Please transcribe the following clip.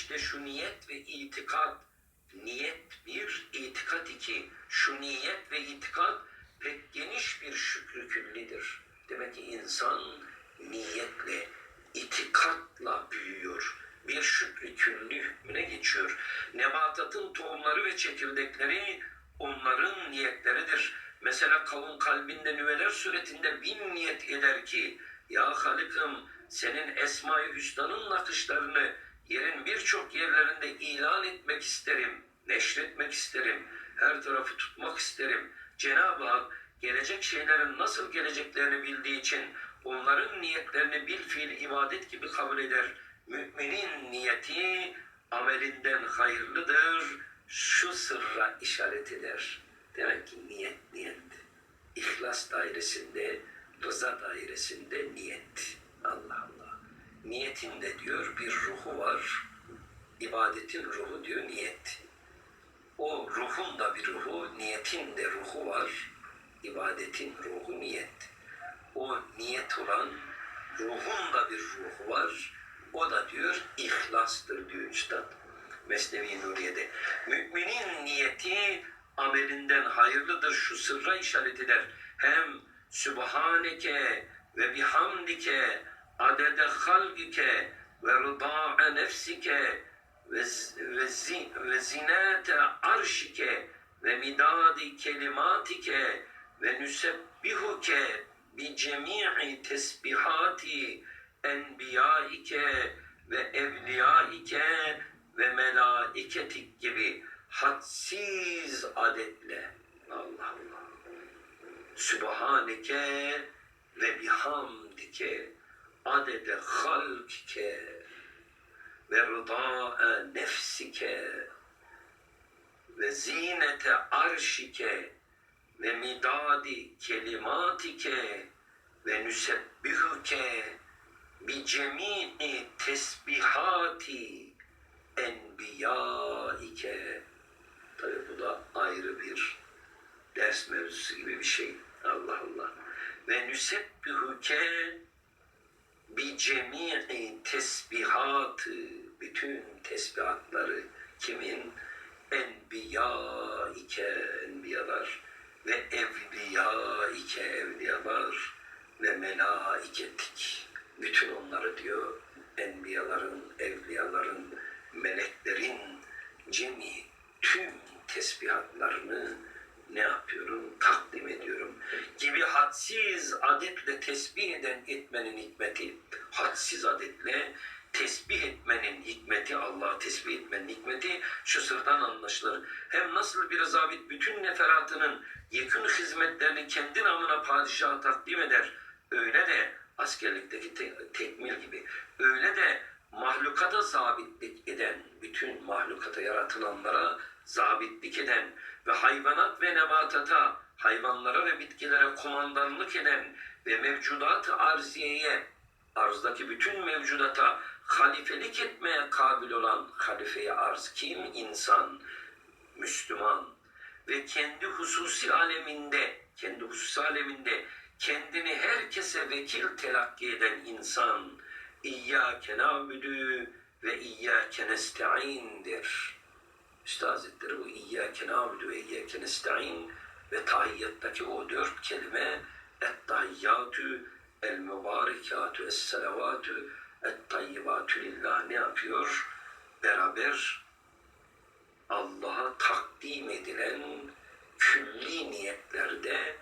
işte şu niyet ve itikat, niyet bir, itikat iki. Şu niyet ve itikat pek geniş bir şükrü küllidir. Demek ki insan niyetle, itikatla büyüyor. Bir şükrü külli hükmüne geçiyor. Nebatatın tohumları ve çekirdekleri onların niyetleridir. Mesela kavun kalbinde nüveler suretinde bin niyet eder ki ya Halık'ım senin Esma-i Hüsna'nın nakışlarını yerin birçok yerlerinde ilan etmek isterim, neşretmek isterim, her tarafı tutmak isterim. Cenab-ı Hak gelecek şeylerin nasıl geleceklerini bildiği için onların niyetlerini bil fiil ibadet gibi kabul eder. Müminin niyeti amelinden hayırlıdır. Şu sırra işaret eder. Demek ki niyet niyet. İhlas dairesinde, rıza dairesinde niyet. Allah Allah. Niyetinde diyor bir ruhu var. İbadetin ruhu diyor niyet. O ruhun da bir ruhu, niyetin de ruhu var. İbadetin ruhu niyet. O niyet olan ruhun da bir ruhu var. O da diyor ihlastır diyor Üstad. Mesnevi Nuriye'de. Müminin niyeti amelinden hayırlıdır. Şu sırra işaret eder. Hem Sübhaneke ve bihamdike adede halgike ve rıda'a nefsike ve, ve, ve zinate arşike ve midadi kelimatike ve nüsebbihuke bi cemi'i tesbihati enbiyaike ve evliyaike ve melaiketik gibi hadsiz adetle. Allah Allah. Sübhaneke ve bihamdike adede halkike ve rıda'a nefsike ve zinete arşike ve midadi kelimatike ve nüsebbihuke bi cemi'i tesbihati enbiyaike Tabi bu da ayrı bir ders mevzusu gibi bir şey. Allah Allah. Ve nüsebbihuke bi cemi'i tesbihatı bütün tesbihatları kimin? Enbiya ike enbiyalar ve evliya ike evliyalar ve melaiketik. Bütün onları diyor enbiyaların, evliyaların, meleklerin cemi tüm tesbihatlarını ne yapıyorum? Hadsiz adetle tesbih eden etmenin hikmeti, hadsiz adetle tesbih etmenin hikmeti, Allah'ı tesbih etmenin hikmeti şu sırdan anlaşılır. Hem nasıl bir zabit bütün neferatının yekün hizmetlerini kendi namına padişaha takdim eder, öyle de askerlikteki te- tekmil gibi, öyle de mahlukata zabitlik eden, bütün mahlukata yaratılanlara zabitlik eden ve hayvanat ve nebatata, hayvanlara ve bitkilere kumandanlık eden ve mevcudat-ı arziyeye, arzdaki bütün mevcudata halifelik etmeye kabil olan halifeye arz kim? İnsan, Müslüman ve kendi hususi aleminde, kendi hususi aleminde kendini herkese vekil telakki eden insan, İyyâke nâbüdü ve İyyâke nesta'indir. Üstad Hazretleri bu İyyâke nâbüdü ve İyyâke nesta'in ve tahiyyattaki o dört kelime et-tahiyyatü, el-mübarekatü, es-selavatü, et-tayyibatü lillah ne yapıyor? Beraber Allah'a takdim edilen külli niyetlerde